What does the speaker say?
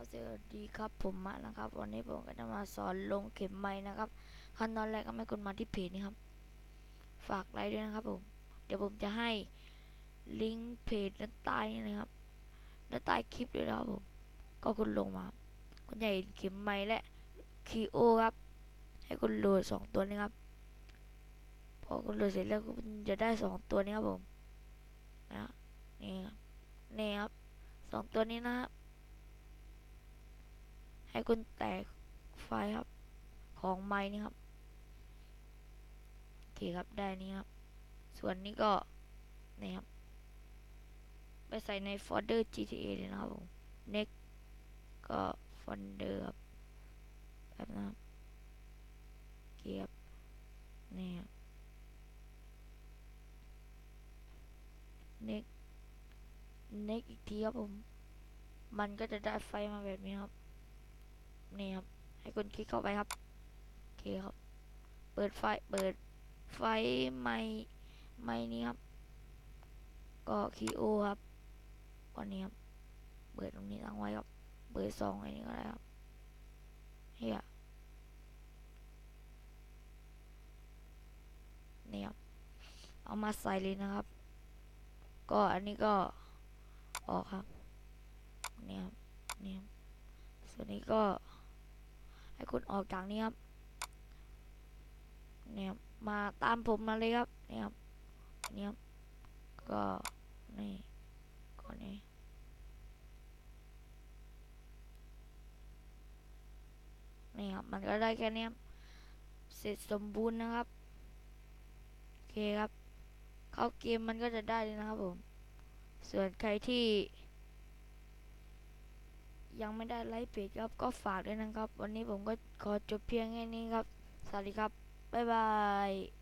ครับสวัสดีครับผมมานะครับ วันนี้ผมก็จะมาสอนลงเข็มไม้นะครับขั้นตอนแรกก็ให้คุณมาที่เพจนี้ครับ ฝากไลค์ด้วยนะครับผมเดี๋ยวผมจะให้ลิงก์เพจด้านใต้นี่นะครับด้านใต้คลิปด้วยนะครับผมก็คุณลงมาคุณจะเห็นเข็มไม้และคีโอครับ ให้คุณโหลดสองตัวนี้ครับพอคุณโหลดเสร็จแล้วคุณจะได้สองตัวนี้ครับผมนะนี่ครับนี่ครับสองตัวนี้นะครับ ให้คุณแตกไฟล์ครับ ของไม้นี่ครับโอเคครับได้นี่ครับ ส่วนนี้ก็นี่ครับ ไปใส่ในโฟลเดอร์ GTA เลยนะครับผม next ก็โฟลเดอร์ครับแบบนะครับเคครับนี่ครับ next next อีกทีครับผม มันก็จะได้ไฟล์มาแบบนี้ครับ นี่ครับ ให้คุณคลิกเข้าไปครับโอเคครับ เปิดไฟเปิดไฟไม่ไม่นี้ครับ ก็คีโอครับก้อนนี้ครับ เปิดตรงนี้ตั้งไว้ครับ เปิดสองอันนี้ก็ได้ครับเฮียนี่ครับ เอามาใส่เลยนะครับ ก็อันนี้ก็ออกครับ เนี่ครับนี่ครับส่วนนี้ก็ ให้คุณออกจากนี้ครับ เนี่ยครับมาตามผมมาเลยครับ เนี่ยครับเนี่ยครับก็นี่ก็นี่นี่ครับมันก็ได้แค่นี้เสร็จสมบูรณ์นะครับโอเคครับ เข้าเกมมันก็จะได้เลยนะครับผม ส่วนใครที่ ยังไม่ได้ไลค์เพจครับก็ฝากด้วยนะครับ วันนี้ผมก็ขอจบเพียงแค่นี้ครับ สวัสดีครับ บ๊ายบาย